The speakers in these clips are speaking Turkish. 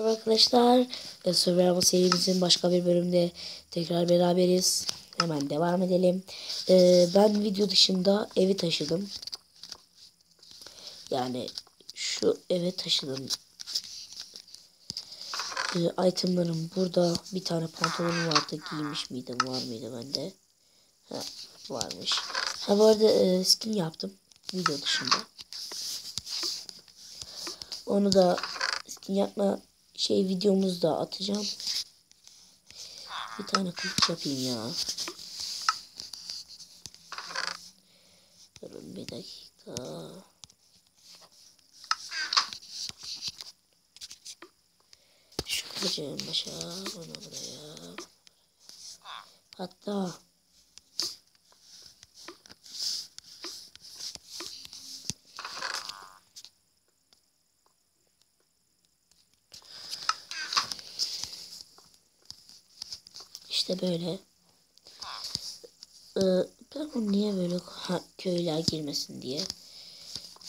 Arkadaşlar. E, Survival serimizin başka bir bölümde tekrar beraberiz. Hemen devam edelim. E, ben video dışında evi taşıdım. Yani şu eve taşıdım. E, itemlarım burada. Bir tane pantolonum vardı. Giymiş miydim? Var mıydı bende? Ha, varmış. Ha bu arada e, skin yaptım. Video dışında. Onu da skin yapma şey videomuzda atacağım. Bir tane kılıç yapayım ya. Durun bir dakika. Şu kılıcı başa, bunu buraya. Hatta İşte böyle. Ee, ben bunu niye böyle ha, köylüler girmesin diye.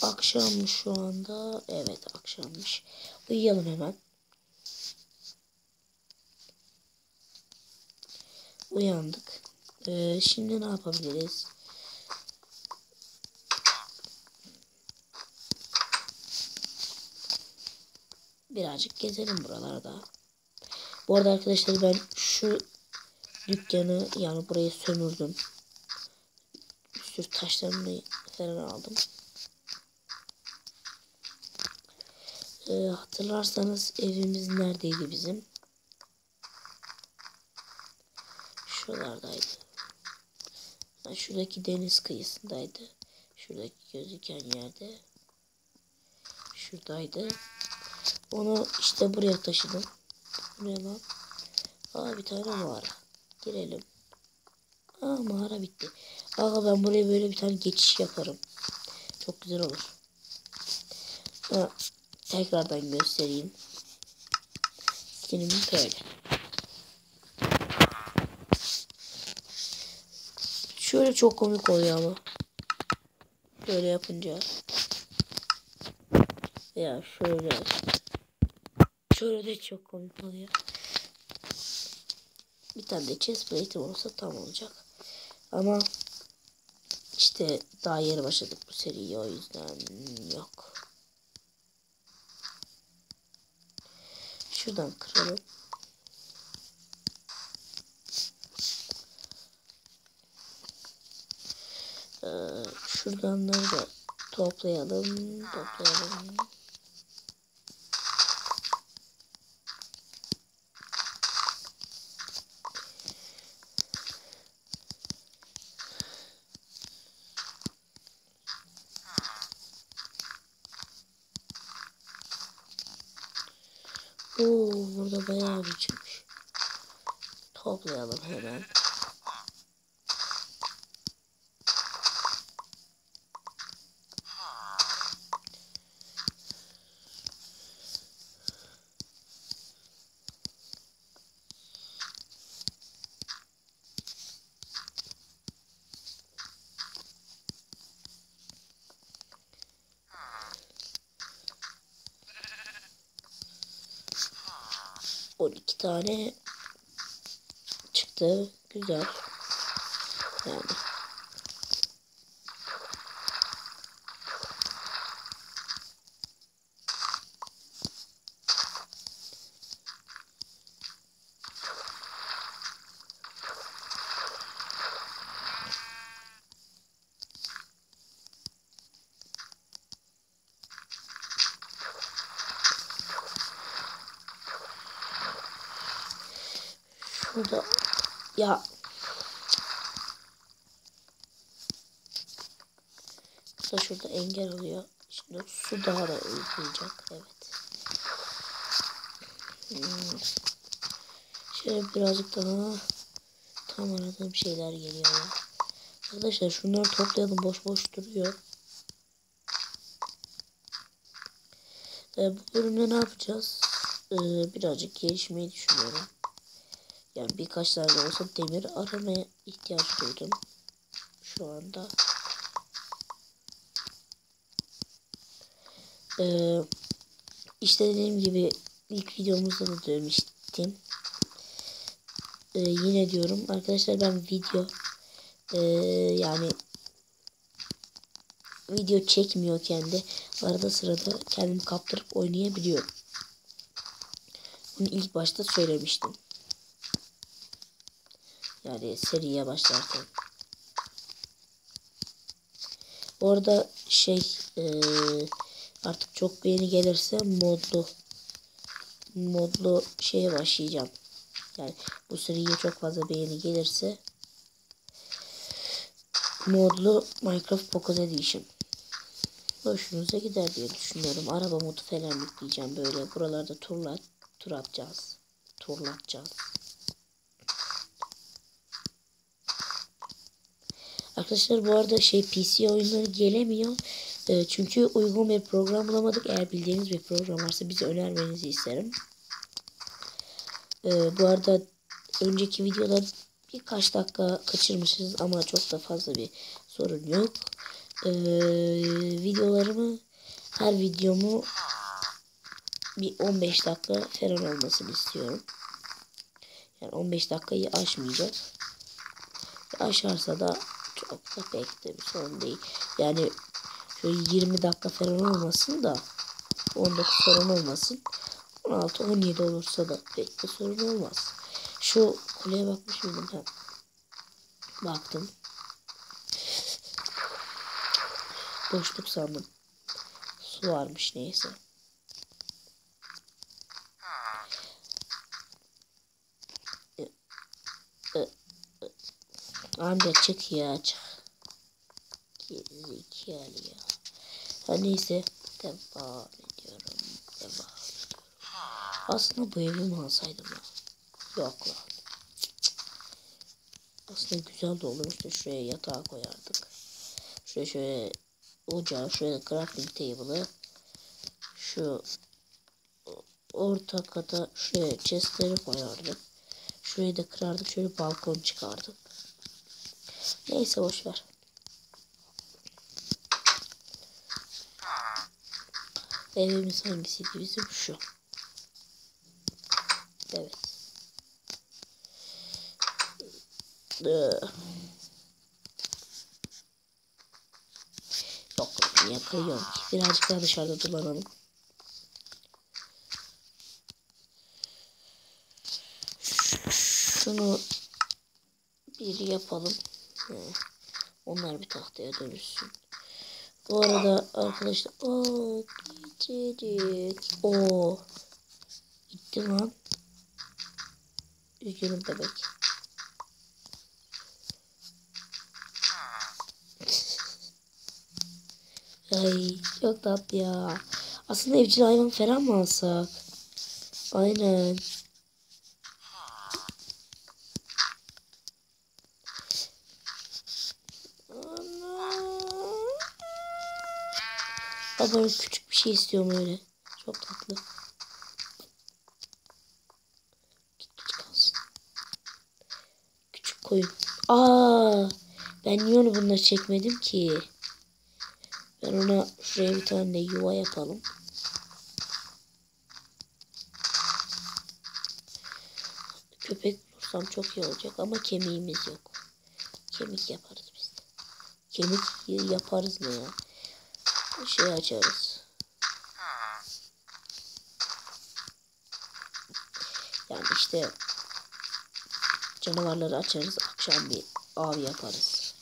Akşammış şu anda. Evet akşammış. Uyuyalım hemen. Uyandık. Ee, şimdi ne yapabiliriz? Birazcık gezelim buralarda. Bu arada arkadaşlar ben şu dükkanı yani burayı sömürdüm. Bir sürü taşlarını falan aldım. Ee, hatırlarsanız evimiz neredeydi bizim? Şuralardaydı. Yani şuradaki deniz kıyısındaydı. Şuradaki gözüken yerde. Şuradaydı. Onu işte buraya taşıdım. Bu lan? Aa bir tane mağara. Girelim. Aa mağara bitti. Aa ben buraya böyle bir tane geçiş yaparım. Çok güzel olur. Ha, tekrardan göstereyim. Skinimiz böyle. Şöyle çok komik oluyor ama. Böyle yapınca. Ya şöyle. Şöyle de çok komik oluyor. Bir tane de chest plate olsa tam olacak. Ama işte daha yeni başladık bu seriye o yüzden yok. Şuradan kıralım. Ee, şuradanları da toplayalım. Toplayalım. Oo, burada bayağı bir çıkmış. Toplayalım hemen. On iki tane çıktı. Güzel. Yani. Şurada ya Bu da şurada engel oluyor. Şimdi su daha da uzayacak. Evet. Hmm. Şöyle birazcık daha tam aradığım şeyler geliyor. Arkadaşlar şunları toplayalım. Boş boş duruyor. Ee, bu bölümde ne yapacağız? Ee, birazcık gelişmeyi düşünüyorum. Yani birkaç tane olsa demir aramaya ihtiyaç duydum. Şu anda. Ee, işte dediğim gibi ilk videomuzda da demiştim. Ee, yine diyorum arkadaşlar ben video ee, yani video çekmiyor kendi. Arada sırada kendimi kaptırıp oynayabiliyorum. Bunu ilk başta söylemiştim. Yani seriye başlarken. Orada şey ee, artık çok beğeni gelirse modlu modlu şeye başlayacağım. Yani bu seriye çok fazla beğeni gelirse modlu Minecraft Pocket Edition hoşunuza gider diye düşünüyorum. Araba modu falan yükleyeceğim böyle. Buralarda turla tur atacağız. Turlatacağız. Arkadaşlar bu arada şey PC oyunları gelemiyor. E, çünkü uygun bir program bulamadık. Eğer bildiğiniz bir program varsa bize önermenizi isterim. E, bu arada önceki videoda birkaç dakika kaçırmışız ama çok da fazla bir sorun yok. E, videolarımı her videomu bir 15 dakika falan olmasını istiyorum. Yani 15 dakikayı aşmayacak. Aşarsa da çok da pek de sorun değil. Yani şöyle 20 dakika falan olmasın da 19 falan olmasın. 16-17 olursa da pek de sorun olmaz. Şu kuleye bakmış mıydım ben? Baktım. Boşluk sandım. Su varmış neyse. Amca çık ya çık. Gerizekalı ya. Ha neyse devam ediyorum. Devam ediyorum. Aslında bu evi mi alsaydım ya? Yok lan. Aslında güzel de olurmuş da şuraya yatağı koyardık. Şuraya şöyle ocağı, şöyle crafting table'ı. Şu orta kata şuraya chestleri koyardık. Şurayı da kırardık. Şöyle balkon çıkardık. Neyse boş ver. Evimiz hangisiydi bizim? Şu. Evet. Ee. Yok niye kıyıyorum ki? Birazcık daha dışarıda dolanalım. Şunu bir yapalım. Onlar bir tahtaya dönüşsün. Bu arada arkadaşlar o gittik. O gitti lan. Üzgünüm bebek. Ay çok tatlı ya. Aslında evcil hayvan falan mı alsak? Aynen. Baba böyle küçük bir şey istiyorum öyle. Çok tatlı. Kalsın. Küçük koyun. Aa, ben niye onu bunları çekmedim ki? Ben ona şuraya bir tane de yuva yapalım. Köpek bulursam çok iyi olacak ama kemiğimiz yok. Kemik yaparız biz. Kemik yaparız ne ya? Şey açarız. Yani işte canavarları açarız. Akşam bir av yaparız.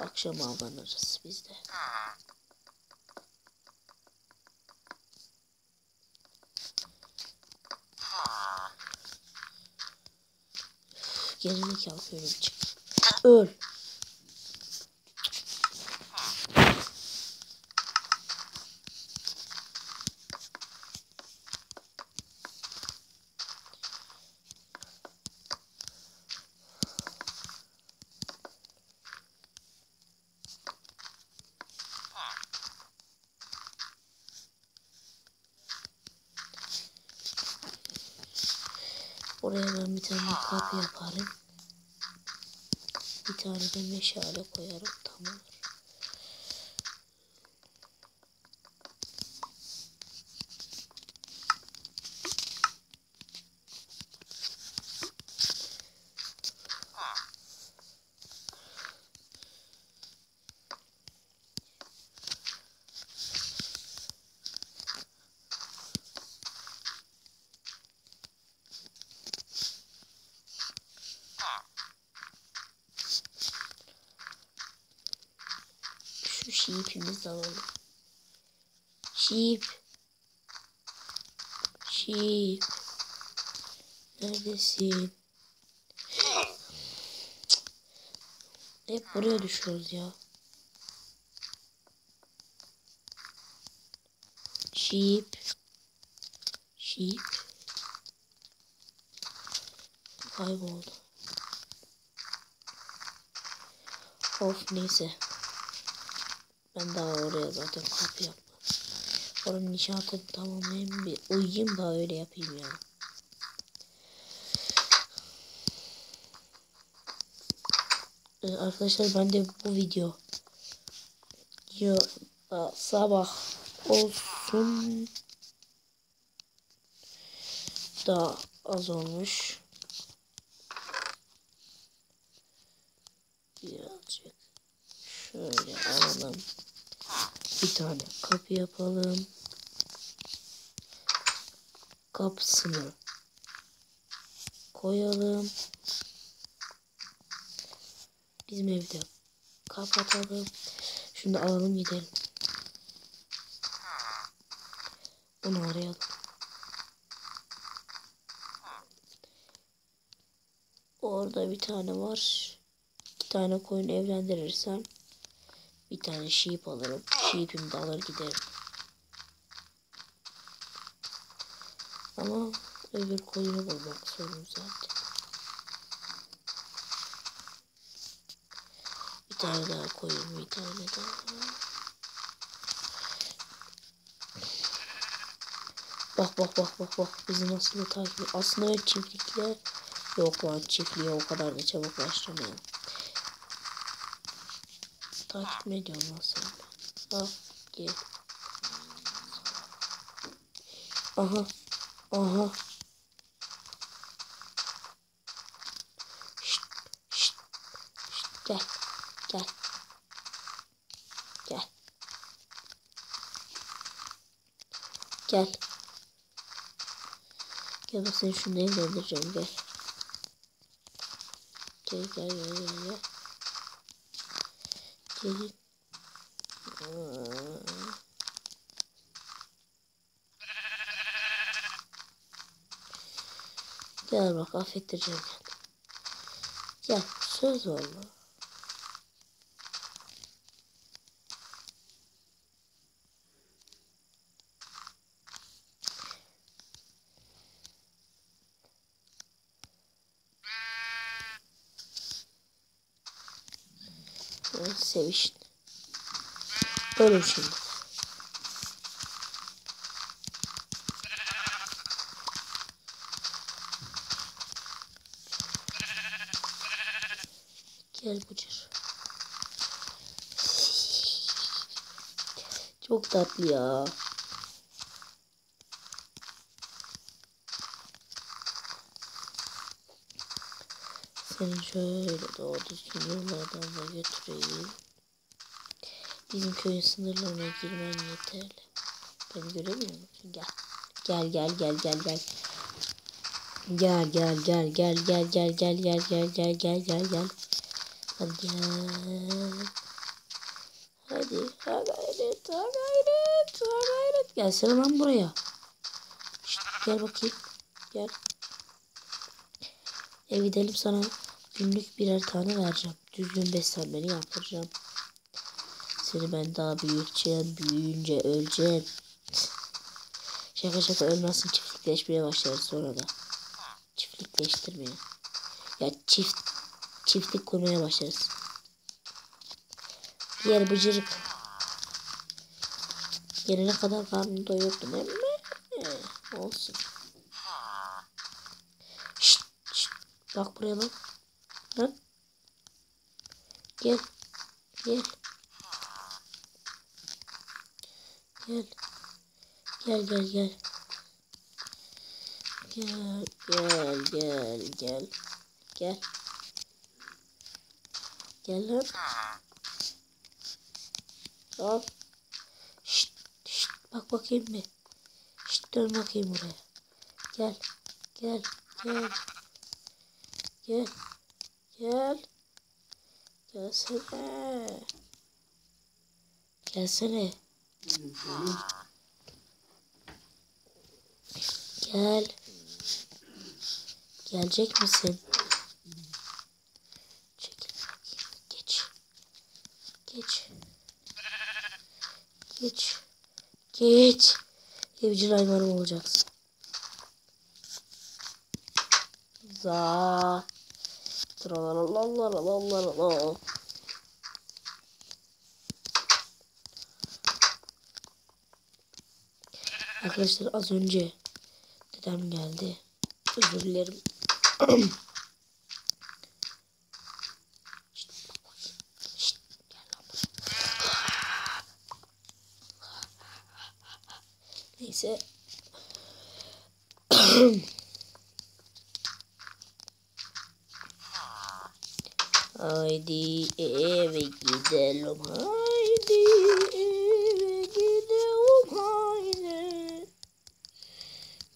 Akşam avlanırız biz de. Bir çık. Öl. Oraya ben bir tane kapı yaparım. Bir tane de meşale koyarım. Tamam. Sheep'imizi alalım. Sheep. Sheep. Neredesin? Hep buraya düşüyoruz ya. Sheep. Sheep. Kayboldu. Of neyse. Ben daha oraya zaten kapı yapmam. Oranın inşaatını tamamlayayım bir uyuyayım da öyle yapayım yani. Ee, arkadaşlar ben de bu video ya sabah olsun da az olmuş. Birazcık şöyle alalım. Bir tane kapı yapalım. Kapısını koyalım. Bizim evde kapatalım. Şunu alalım gidelim. Bunu arayalım. Orada bir tane var. İki tane koyun evlendirirsem bir tane sheep alırım. Sheep'imi de alır giderim. Ama öbür koyunu bulmak sorun zaten. Bir tane daha koyun, bir tane daha. Bak bak bak bak bak bizi nasıl takip. Aslında ben çiftlikle yok lan çiftliğe o kadar da çabuk başlamayalım. Takip mi ediyorum nasıl? Ha gel. Aha. Aha. Şşt, şşt, gel. Gel. Gel. Gel. Gel şunu evlendireceğim gel. Gel gel gel gel gel. Gelin. Gel bak affettireceğim ben. Gel söz valla. Sevişin. Böyle şimdi. Gel Bıcır. Çok tatlı ya. Seni şöyle doğru düzgün yollardan da götüreyim. Bizim köyün sınırlarına girmen yeterli. Beni göremiyor musun? Gel. Gel gel gel gel gel. Gel gel gel gel gel gel gel gel gel gel gel gel gel. Hadi gel. Hadi ha gayret ha gayret ha gayret. Gelsene lan buraya. Şişt, gel bakayım. Gel. Ev gidelim sana günlük birer tane vereceğim. Düzgün beslenmeni yaptıracağım. Seni ben daha büyüteceğim. Büyüyünce öleceğim. Şaka şaka ölmezsin çiftlikleşmeye başlarız sonra da. Çiftlikleştirmeye. Ya çift çiftlik kurmaya başlarız. Diğer bıcırık. Gelene kadar karnım doyurdu değil olsun. Şşt, şşt. Bak buraya bak. Lan. Gel. Gel. Gel. Gel gel gel. Gel gel gel gel. Gel. Gel lan. Al. Şşt, şşt, bak bakayım bir. Şşt, dön bakayım buraya. Gel. Gel. Gel. Gel. Gel. Gelsene. Gelsene. Gel. Gelecek misin? Çekil. Geç. Geç. Geç. Geç. Evcil hayvanım olacaksın. Za. Tralalalalalalala. Arkadaşlar az önce dedem geldi. Özür dilerim. Neyse. Haydi eve gidelim. Haydi eve gidelim. Haydi.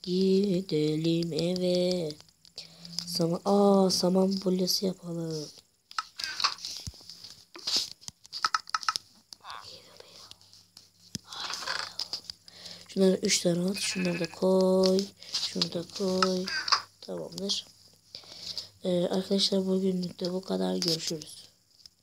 Gidelim eve. Saman, aa saman bolyası yapalım. Şunları üç tane at. Şunları da koy. Şunu da koy. Tamamdır. Ee, arkadaşlar bugünlük de bu kadar. Görüşürüz.